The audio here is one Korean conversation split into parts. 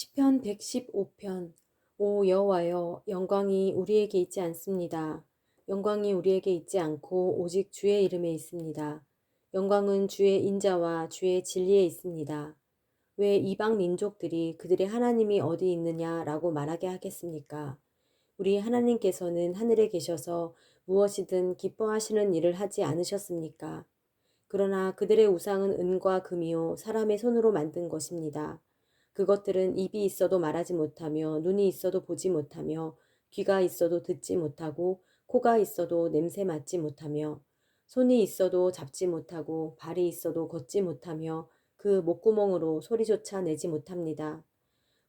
시편 115편 오 여호와여 영광이 우리에게 있지 않습니다. 영광이 우리에게 있지 않고 오직 주의 이름에 있습니다. 영광은 주의 인자와 주의 진리에 있습니다. 왜 이방 민족들이 그들의 하나님이 어디 있느냐라고 말하게 하겠습니까? 우리 하나님께서는 하늘에 계셔서 무엇이든 기뻐하시는 일을 하지 않으셨습니까? 그러나 그들의 우상은 은과 금이요 사람의 손으로 만든 것입니다. 그것들은 입이 있어도 말하지 못하며 눈이 있어도 보지 못하며 귀가 있어도 듣지 못하고 코가 있어도 냄새 맡지 못하며 손이 있어도 잡지 못하고 발이 있어도 걷지 못하며 그 목구멍으로 소리조차 내지 못합니다.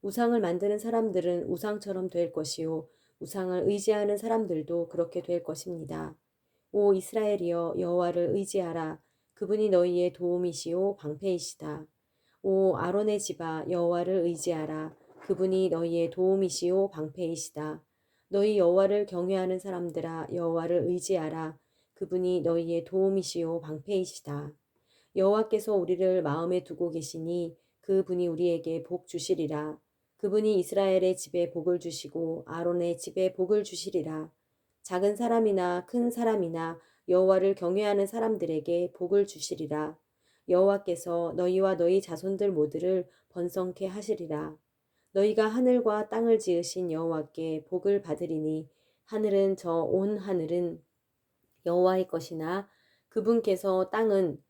우상을 만드는 사람들은 우상처럼 될 것이요 우상을 의지하는 사람들도 그렇게 될 것입니다. 오 이스라엘이여 여호와를 의지하라 그분이 너희의 도움이시요 방패이시다. 오 아론의 집아 여호와를 의지하라 그분이 너희의 도움이시요 방패이시다. 너희 여호와를 경외하는 사람들아 여호와를 의지하라 그분이 너희의 도움이시요 방패이시다. 여호와께서 우리를 마음에 두고 계시니 그분이 우리에게 복 주시리라. 그분이 이스라엘의 집에 복을 주시고 아론의 집에 복을 주시리라. 작은 사람이나 큰 사람이나 여호와를 경외하는 사람들에게 복을 주시리라. 여호와께서 너희와 너희 자손들 모두를 번성케 하시리라. 너희가 하늘과 땅을 지으신 여호와께 복을 받으리니 하늘은 저 온 하늘은 여호와의 것이나 그분께서 땅은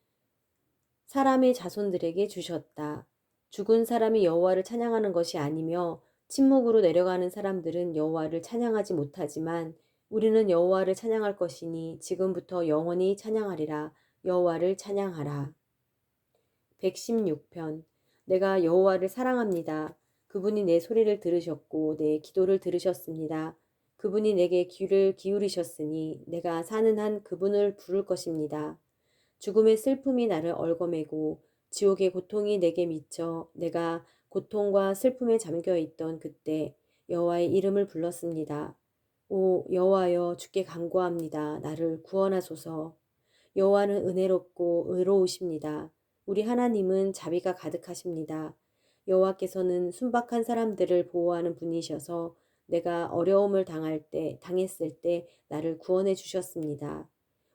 사람의 자손들에게 주셨다. 죽은 사람이 여호와를 찬양하는 것이 아니며 침묵으로 내려가는 사람들은 여호와를 찬양하지 못하지만 우리는 여호와를 찬양할 것이니 지금부터 영원히 찬양하리라. 여호와를 찬양하라. 116편 내가 여호와를 사랑합니다. 그분이 내 소리를 들으셨고 내 기도를 들으셨습니다. 그분이 내게 귀를 기울이셨으니 내가 사는 한 그분을 부를 것입니다. 죽음의 슬픔이 나를 얽어매고 지옥의 고통이 내게 미쳐 내가 고통과 슬픔에 잠겨 있던 그때 여호와의 이름을 불렀습니다. 오 여호와여 주께 간구합니다. 나를 구원하소서. 여호와는 은혜롭고 의로우십니다. 우리 하나님은 자비가 가득하십니다. 여호와께서는 순박한 사람들을 보호하는 분이셔서 내가 어려움을 당할 때 당했을 때 나를 구원해 주셨습니다.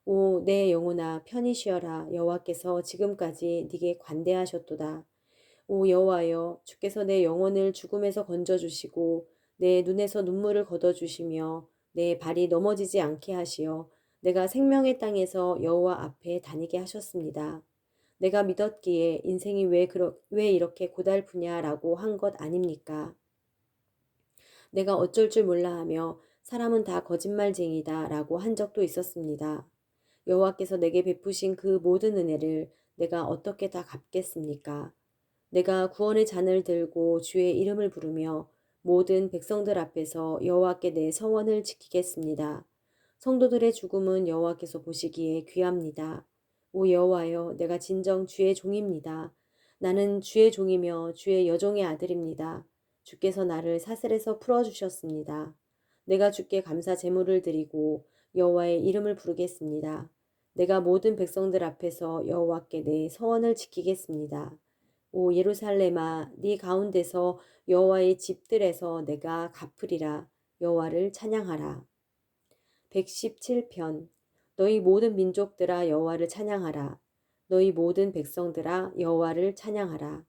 오 내 영혼아 편히 쉬어라 여호와께서 지금까지 네게 관대하셨도다. 오 여호와여 주께서 내 영혼을 죽음에서 건져 주시고 내 눈에서 눈물을 걷어 주시며 내 발이 넘어지지 않게 하시어 내가 생명의 땅에서 여호와 앞에 다니게 하셨습니다. 내가 믿었기에 인생이 왜, 그러, 왜 이렇게 고달프냐라고 한 것 아닙니까? 내가 어쩔 줄 몰라 하며 사람은 다 거짓말쟁이다 라고 한 적도 있었습니다. 여호와께서 내게 베푸신 그 모든 은혜를 내가 어떻게 다 갚겠습니까? 내가 구원의 잔을 들고 주의 이름을 부르며 모든 백성들 앞에서 여호와께 내 서원을 지키겠습니다. 성도들의 죽음은 여호와께서 보시기에 귀합니다. 오 여호와여 내가 진정 주의 종입니다. 나는 주의 종이며 주의 여종의 아들입니다. 주께서 나를 사슬에서 풀어 주셨습니다. 내가 주께 감사 제물을 드리고 여호와의 이름을 부르겠습니다. 내가 모든 백성들 앞에서 여호와께 내 서원을 지키겠습니다. 오 예루살렘아 네 가운데서 여호와의 집들에서 내가 갚으리라 여호와를 찬양하라. 117편 너희 모든 민족들아 여호와를 찬양하라. 너희 모든 백성들아 여호와를 찬양하라.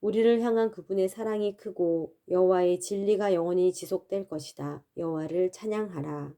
우리를 향한 그분의 사랑이 크고 여호와의 진리가 영원히 지속될 것이다. 여호와를 찬양하라.